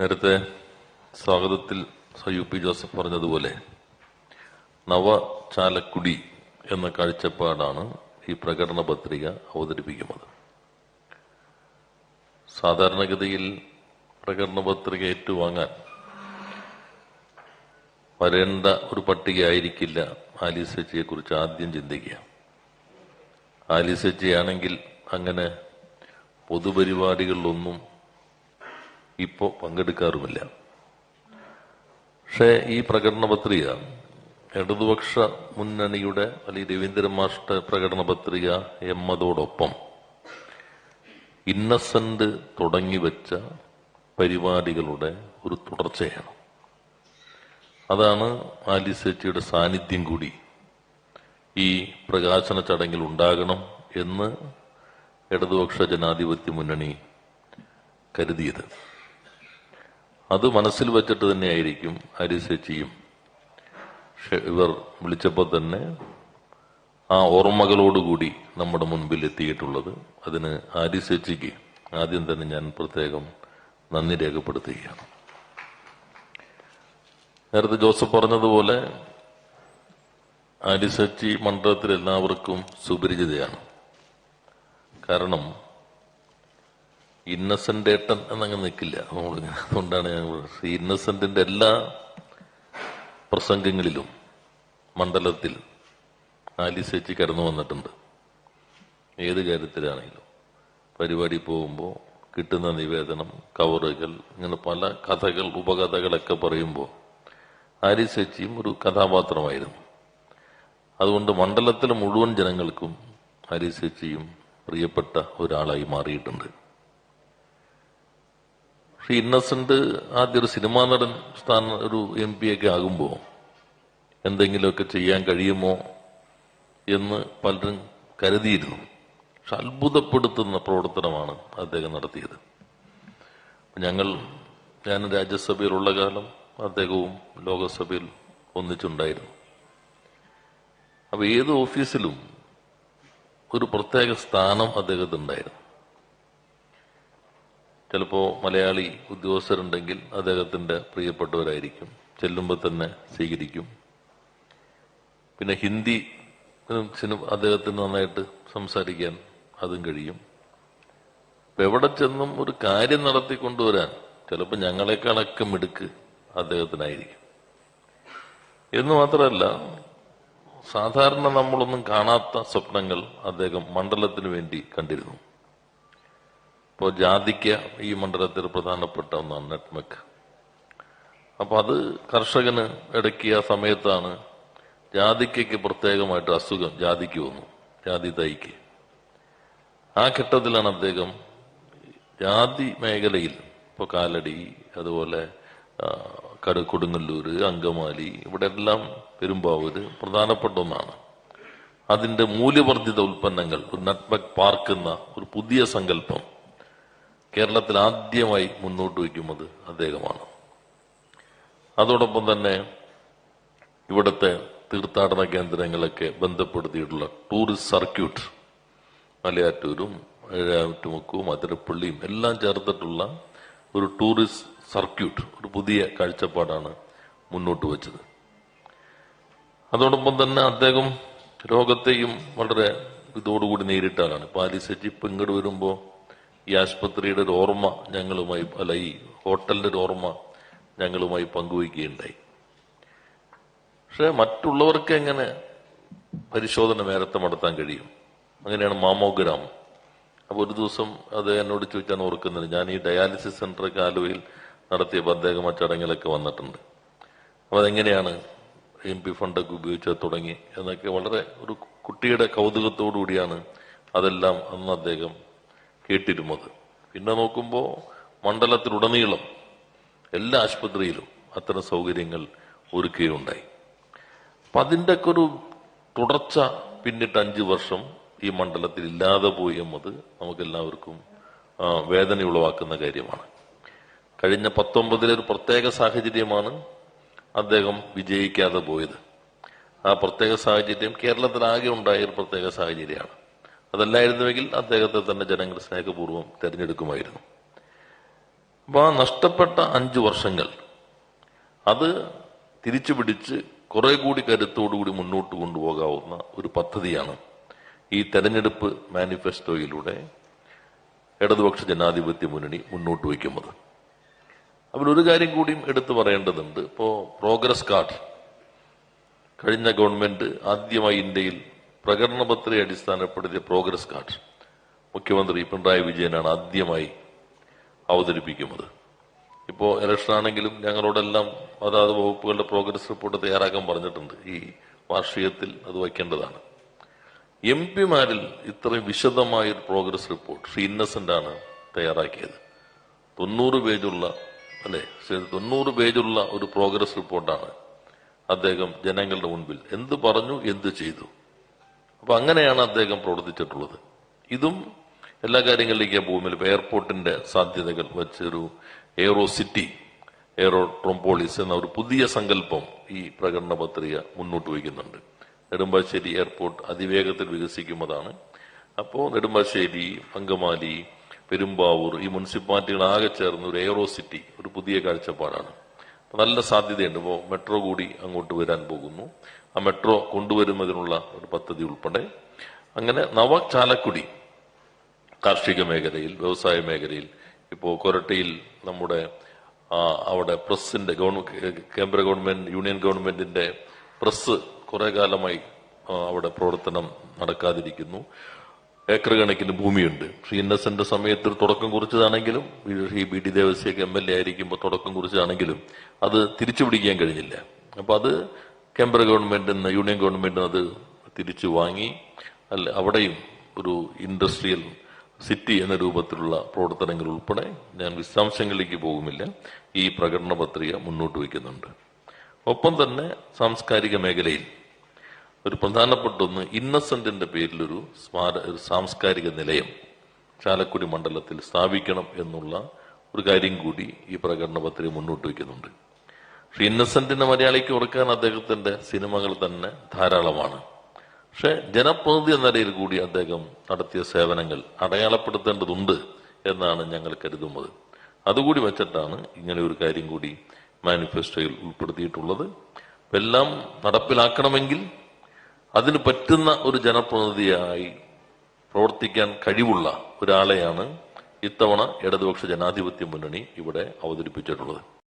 നേരത്തെ സ്വാഗതത്തിൽ U P Joseph പറഞ്ഞതുപോലെ നവചാലക്കുടി എന്ന കാഴ്ചപ്പാടാണ് ഈ പ്രകടന പത്രിക അവതരിപ്പിക്കുന്നത്. സാധാരണഗതിയിൽ പ്രകടന പത്രിക ഏറ്റുവാങ്ങാൻ വരേണ്ട ഒരു പട്ടികയായിരിക്കില്ല ആലീസച്ചിയെ കുറിച്ച് ആദ്യം ചിന്തിക്കുക. ആലീസച്ചിയാണെങ്കിൽ അങ്ങനെ പൊതുപരിപാടികളിലൊന്നും ഇപ്പോൾ പങ്കെടുക്കാറുമില്ല. പക്ഷേ ഈ പ്രകടന പത്രിക ഇടതുപക്ഷ മുന്നണിയുടെ അല്ലെങ്കിൽ രവീന്ദ്രൻ മാഷ്ട പ്രകടന പത്രിക എമ്മതോടൊപ്പം ഇന്നസെന്റ് തുടങ്ങിവെച്ച പരിപാടികളുടെ ഒരു തുടർച്ചയാണ്. അതാണ് ആലിസേച്ചിയുടെ സാന്നിധ്യം കൂടി ഈ പ്രകാശന ചടങ്ങിൽ ഉണ്ടാകണം എന്ന് ഇടതുപക്ഷ ജനാധിപത്യ മുന്നണി കരുതിയത്. അത് മനസ്സിൽ വെച്ചിട്ട് തന്നെയായിരിക്കും ആലിസേച്ചിയും പക്ഷെ ഇവർ വിളിച്ചപ്പോൾ തന്നെ ആ ഓർമ്മകളോടുകൂടി നമ്മുടെ മുൻപിൽ എത്തിയിട്ടുള്ളത്. അതിന് ആലിസേച്ചിക്ക് ആദ്യം തന്നെ ഞാൻ പ്രത്യേകം നന്ദി രേഖപ്പെടുത്തുകയാണ്. നേരത്തെ ജോസഫ് പറഞ്ഞതുപോലെ അരിസച്ചി മണ്ഡലത്തിൽ എല്ലാവർക്കും സുപരിചിതയാണ്. കാരണം ഇന്നസെന്റ് ഏട്ടൻ എന്നങ്ങ് നിൽക്കില്ല നമ്മളിങ്ങനെ അതുകൊണ്ടാണ് ഞാൻ ഇന്നസെന്റിന്റെ എല്ലാ പ്രസംഗങ്ങളിലും മണ്ഡലത്തിൽ ആലിസേച്ചി കടന്നു വന്നിട്ടുണ്ട്. ഏത് കാര്യത്തിലാണെങ്കിലും. പരിപാടി പോകുമ്പോൾ കിട്ടുന്ന നിവേദനം കവറുകൾ ഇങ്ങനെ പല കഥകൾ ഉപകഥകളൊക്കെ പറയുമ്പോൾ ആലിസേച്ചിയും ഒരു കഥാപാത്രമായിരുന്നു. അതുകൊണ്ട് മണ്ഡലത്തിലെ മുഴുവൻ ജനങ്ങൾക്കും ആലിസേച്ചിയും പ്രിയപ്പെട്ട ഒരാളായി മാറിയിട്ടുണ്ട്. പക്ഷെ ഇന്നസെന്റ് ആദ്യ ഒരു സിനിമാ നടൻ സ്ഥാന ഒരു എം പി ഒക്കെ ആകുമ്പോൾ എന്തെങ്കിലുമൊക്കെ ചെയ്യാൻ കഴിയുമോ എന്ന് പലരും കരുതിയിരുന്നു. പക്ഷെ അത്ഭുതപ്പെടുത്തുന്ന പ്രവർത്തനമാണ് അദ്ദേഹം നടത്തിയത്. ഞങ്ങൾ ഞാൻ രാജ്യസഭയിലുള്ള കാലം അദ്ദേഹവും ലോകസഭയിൽ ഒന്നിച്ചുണ്ടായിരുന്നു. അപ്പോൾ ഏത് ഓഫീസിലും ഒരു പ്രത്യേക സ്ഥാനം അദ്ദേഹത്തിനുണ്ടായിരുന്നു. ചിലപ്പോ മലയാളി ഉദ്യോഗസ്ഥരുണ്ടെങ്കിൽ അദ്ദേഹത്തിന്റെ പ്രിയപ്പെട്ടവരായിരിക്കും. ചെല്ലുമ്പോൾ തന്നെ സ്വീകരിക്കും. പിന്നെ ഹിന്ദി അദ്ദേഹത്തിന് നന്നായിട്ട് സംസാരിക്കാൻ അതും കഴിയും. അപ്പം എവിടെ ചെന്നും ഒരു കാര്യം നടത്തി കൊണ്ടുവരാൻ ചിലപ്പോൾ ഞങ്ങളെക്കാളൊക്കെ മിടുക്ക് അദ്ദേഹത്തിനായിരിക്കും. എന്ന് മാത്രമല്ല സാധാരണ നമ്മളൊന്നും കാണാത്ത സ്വപ്നങ്ങൾ അദ്ദേഹം മണ്ഡലത്തിന് വേണ്ടി കണ്ടിരുന്നു. ഇപ്പോൾ ജാതിക്ക ഈ മണ്ഡലത്തിൽ പ്രധാനപ്പെട്ട ഒന്നാണ് നെറ്റ്മെക്ക്. അപ്പൊ അത് കർഷകന് ഇടയ്ക്ക് ആ സമയത്താണ് ജാതിക്കയ്ക്ക് പ്രത്യേകമായിട്ട് അസുഖം ജാതിക്ക് വന്നു ജാതി തൈക്ക്. ആ ഘട്ടത്തിലാണ് അദ്ദേഹം ജാതി മേഖലയിൽ ഇപ്പോൾ കാലടി അതുപോലെ കടു കട കൊടുങ്ങല്ലൂര് അങ്കമാലി ഇവിടെ എല്ലാം പെരുമ്പാവൂര് പ്രധാനപ്പെട്ട ഒന്നാണ്. അതിന്റെ മൂല്യവർദ്ധിത ഉൽപ്പന്നങ്ങൾ ഒരു പാർക്കുന്ന ഒരു പുതിയ സങ്കല്പം കേരളത്തിൽ ആദ്യമായി മുന്നോട്ട് വയ്ക്കുന്നത് അദ്ദേഹമാണ്. അതോടൊപ്പം തന്നെ ഇവിടുത്തെ തീർത്ഥാടന കേന്ദ്രങ്ങളൊക്കെ ബന്ധപ്പെടുത്തിയിട്ടുള്ള ടൂറിസ്റ്റ് സർക്യൂട്ട് മലയാറ്റൂരും ഏഴാറ്റുമുക്കും അതിരപ്പള്ളിയും എല്ലാം ചേർത്തിട്ടുള്ള ഒരു ടൂറിസ്റ്റ് സർക്യൂട്ട് ഒരു പുതിയ കാഴ്ചപ്പാടാണ് മുന്നോട്ട് വെച്ചത്. അതോടൊപ്പം തന്നെ അദ്ദേഹം രോഗത്തെയും വളരെ ഇതോടുകൂടി നേരിട്ടാലാണ് ആളാണ്. ഇപ്പൊ വരുമ്പോൾ ഇങ്ങോട്ട് വരുമ്പോ ഈ ആശുപത്രിയുടെ ഒരു ഓർമ്മ ഞങ്ങളുമായി അല്ല ഈ ഹോട്ടലിന്റെ ഒരു ഓർമ്മ ഞങ്ങളുമായി പങ്കുവയ്ക്കുകയുണ്ടായി. പക്ഷെ മറ്റുള്ളവർക്ക് എങ്ങനെ പരിശോധന നേരത്തെ നടത്താൻ കഴിയും? അങ്ങനെയാണ് മാമോഗ്രാം അപ്പോൾ ഒരു ദിവസം അത് എന്നോട് ചോദിച്ചാണ് ഓർക്കുന്നത്. ഞാൻ ഈ ഡയാലിസിസ് സെന്ററൊക്കെ ആലുവയിൽ നടത്തിയപ്പോൾ അദ്ദേഹം ആ ചടങ്ങിലൊക്കെ വന്നിട്ടുണ്ട്. അപ്പോൾ അതെങ്ങനെയാണ് എം പി ഫണ്ടൊക്കെ ഉപയോഗിച്ച് തുടങ്ങി എന്നൊക്കെ വളരെ ഒരു കുട്ടിയുടെ കൗതുകത്തോടു കൂടിയാണ് അതെല്ലാം അന്ന് അദ്ദേഹം കേട്ടിരുന്നത്. പിന്നെ നോക്കുമ്പോൾ മണ്ഡലത്തിലുടനീളം എല്ലാ ആശുപത്രിയിലും അത്തരം സൗകര്യങ്ങൾ ഒരുക്കുകയുണ്ടായി അപ്പൊ അതിന്റെയൊക്കെ ഒരു തുടർച്ച പിന്നിട്ട് അഞ്ചു വർഷം ഈ മണ്ഡലത്തിൽ ഇല്ലാതെ പോയി എന്നത് നമുക്കെല്ലാവർക്കും വേദന ഉളവാക്കുന്ന കാര്യമാണ്. കഴിഞ്ഞ പത്തൊമ്പതിലെ ഒരു പ്രത്യേക സാഹചര്യമാണ് അദ്ദേഹം വിജയിക്കാതെ പോയത്. ആ പ്രത്യേക സാഹചര്യം കേരളത്തിലാകെ ഉണ്ടായ ഒരു പ്രത്യേക സാഹചര്യമാണ്. അതല്ലായിരുന്നുവെങ്കിൽ അദ്ദേഹത്തെ തന്നെ ജനങ്ങൾ സ്നേഹപൂർവം തിരഞ്ഞെടുക്കുമായിരുന്നു. അപ്പോൾ ആ നഷ്ടപ്പെട്ട അഞ്ച് വർഷങ്ങൾ അത് തിരിച്ചു പിടിച്ച് കുറെ കൂടി കരുത്തോടുകൂടി മുന്നോട്ട് കൊണ്ടുപോകാവുന്ന ഒരു പദ്ധതിയാണ് ഈ തെരഞ്ഞെടുപ്പ് മാനിഫെസ്റ്റോയിലൂടെ ഇടതുപക്ഷ ജനാധിപത്യ മുന്നണി മുന്നോട്ട് വയ്ക്കുന്നത്. ഒരു കാര്യം കൂടിയും എടുത്തു പറയേണ്ടതുണ്ട്. ഇപ്പോൾ പ്രോഗ്രസ് കാർഡ് കഴിഞ്ഞ ഗവൺമെന്റ് ആദ്യമായി ഇന്ത്യയിൽ പ്രകടന പത്രിക അടിസ്ഥാനപ്പെടുത്തിയ പ്രോഗ്രസ് കാർഡ് മുഖ്യമന്ത്രി പിണറായി വിജയനാണ് ആദ്യമായി അവതരിപ്പിക്കുന്നത്. ഇപ്പോൾ ഇലക്ഷൻ ആണെങ്കിലും ഞങ്ങളോടെല്ലാം അതാത് വകുപ്പുകളുടെ പ്രോഗ്രസ് റിപ്പോർട്ട് തയ്യാറാക്കാൻ പറഞ്ഞിട്ടുണ്ട്. ഈ വാർഷികത്തിൽ അത് വയ്ക്കേണ്ടതാണ്. എം പിമാരിൽ ഇത്രയും വിശദമായ ഒരു പ്രോഗ്രസ് റിപ്പോർട്ട് ശ്രീ ഇന്നസെന്റ് ആണ് തയ്യാറാക്കിയത്. തൊണ്ണൂറ് പേജുള്ള അല്ലെ തൊണ്ണൂറ് പേജുള്ള ഒരു പ്രോഗ്രസ് റിപ്പോർട്ടാണ് അദ്ദേഹം ജനങ്ങളുടെ മുൻപിൽ. എന്ത് പറഞ്ഞു എന്ത് ചെയ്തു? അപ്പൊ അങ്ങനെയാണ് അദ്ദേഹം പ്രവർത്തിച്ചിട്ടുള്ളത്. ഇതും എല്ലാ കാര്യങ്ങളിലേക്കും ഭൂമിയിൽ എയർപോർട്ടിന്റെ സാധ്യതകൾ വെച്ചൊരു എയറോ സിറ്റി എയറോ ട്രോംപോളിസ് എന്ന ഒരു പുതിയ സങ്കല്പം ഈ പ്രകടന പത്രിക മുന്നോട്ട് വയ്ക്കുന്നുണ്ട്. നെടുമ്പാശ്ശേരി എയർപോർട്ട് അതിവേഗത്തിൽ വികസിക്കുന്നതാണ് അപ്പോൾ നെടുമ്പാശ്ശേരി അങ്കമാലി പെരുമ്പാവൂർ ഈ മുനിസിപ്പാലിറ്റികൾ ആകെ ചേർന്ന് ഒരു എയറോ സിറ്റി ഒരു പുതിയ കാഴ്ചപ്പാടാണ്. നല്ല സാധ്യതയുണ്ട്. ഇപ്പോൾ മെട്രോ കൂടി അങ്ങോട്ട് വരാൻ പോകുന്നു. ആ മെട്രോ കൊണ്ടുവരുന്നതിനുള്ള ഒരു പദ്ധതി ഉൾപ്പെടെ. അങ്ങനെ നവ ചാലക്കുടി കാർഷിക മേഖലയിൽ വ്യവസായ മേഖലയിൽ ഇപ്പോൾ കൊരട്ടിയിൽ നമ്മുടെ അവിടെ പ്രസിന്റെ ഗവൺമെന്റ് കേന്ദ്ര ഗവൺമെന്റ് യൂണിയൻ ഗവൺമെന്റിന്റെ പ്രസ് കുറെ കാലമായി അവിടെ പ്രവർത്തനം നടക്കാതിരിക്കുന്നു. ഏക്കർ കണക്കിന് ഭൂമിയുണ്ട്. ശ്രീ ഇന്നസെന്റ് സമയത്ത് തുടക്കം കുറിച്ചതാണെങ്കിലും ശ്രീ ബി ഡി ദേവസ്യൊക്കെ എം എൽ എ ആയിരിക്കുമ്പോൾ തുടക്കം കുറിച്ചതാണെങ്കിലും അത് തിരിച്ചു പിടിക്കാൻ കഴിഞ്ഞില്ല. അപ്പൊ അത് കേന്ദ്ര ഗവൺമെന്റിന് യൂണിയൻ ഗവൺമെന്റിന് അത് തിരിച്ചു വാങ്ങി അല്ല അവിടെയും ഒരു ഇൻഡസ്ട്രിയൽ സിറ്റി എന്ന രൂപത്തിലുള്ള പ്രവർത്തനങ്ങൾ ഉൾപ്പെടെ ഞാൻ വിശദാംശങ്ങളിലേക്ക് പോകുമില്ല ഈ പ്രകടന പത്രിക മുന്നോട്ട് വയ്ക്കുന്നുണ്ട്. ഒപ്പം തന്നെ സാംസ്കാരിക മേഖലയിൽ ഒരു പ്രധാനപ്പെട്ട ഒന്ന് ഇന്നസെന്റിന്റെ പേരിലൊരു സ്മാര ഒരു സാംസ്കാരിക നിലയം ചാലക്കുടി മണ്ഡലത്തിൽ സ്ഥാപിക്കണം എന്നുള്ള ഒരു കാര്യം കൂടി ഈ പ്രകടന പത്രിക മുന്നോട്ട് വയ്ക്കുന്നുണ്ട്. പക്ഷെ ഇന്നസെന്റിനെ മലയാളിക്ക് ഓർക്കാൻ അദ്ദേഹത്തിന്റെ സിനിമകൾ തന്നെ ധാരാളമാണ്. പക്ഷെ ജനപ്രതിനിധി എന്ന നിലയിൽ കൂടി അദ്ദേഹം നടത്തിയ സേവനങ്ങൾ അടയാളപ്പെടുത്തേണ്ടതുണ്ട് എന്നാണ് ഞങ്ങൾ കരുതുന്നത്. അതുകൂടി വെച്ചിട്ടാണ് ഇങ്ങനെ ഒരു കാര്യം കൂടി മാനിഫെസ്റ്റോയിൽ ഉൾപ്പെടുത്തിയിട്ടുള്ളത്. എല്ലാം നടപ്പിലാക്കണമെങ്കിൽ അതിന് പറ്റുന്ന ഒരു ജനപ്രതിനിധിയായി പ്രവർത്തിക്കാൻ കഴിവുള്ള ഒരാളെയാണ് ഇത്തവണ ഇടതുപക്ഷ ജനാധിപത്യ മുന്നണി ഇവിടെ അവതരിപ്പിച്ചിട്ടുള്ളത്.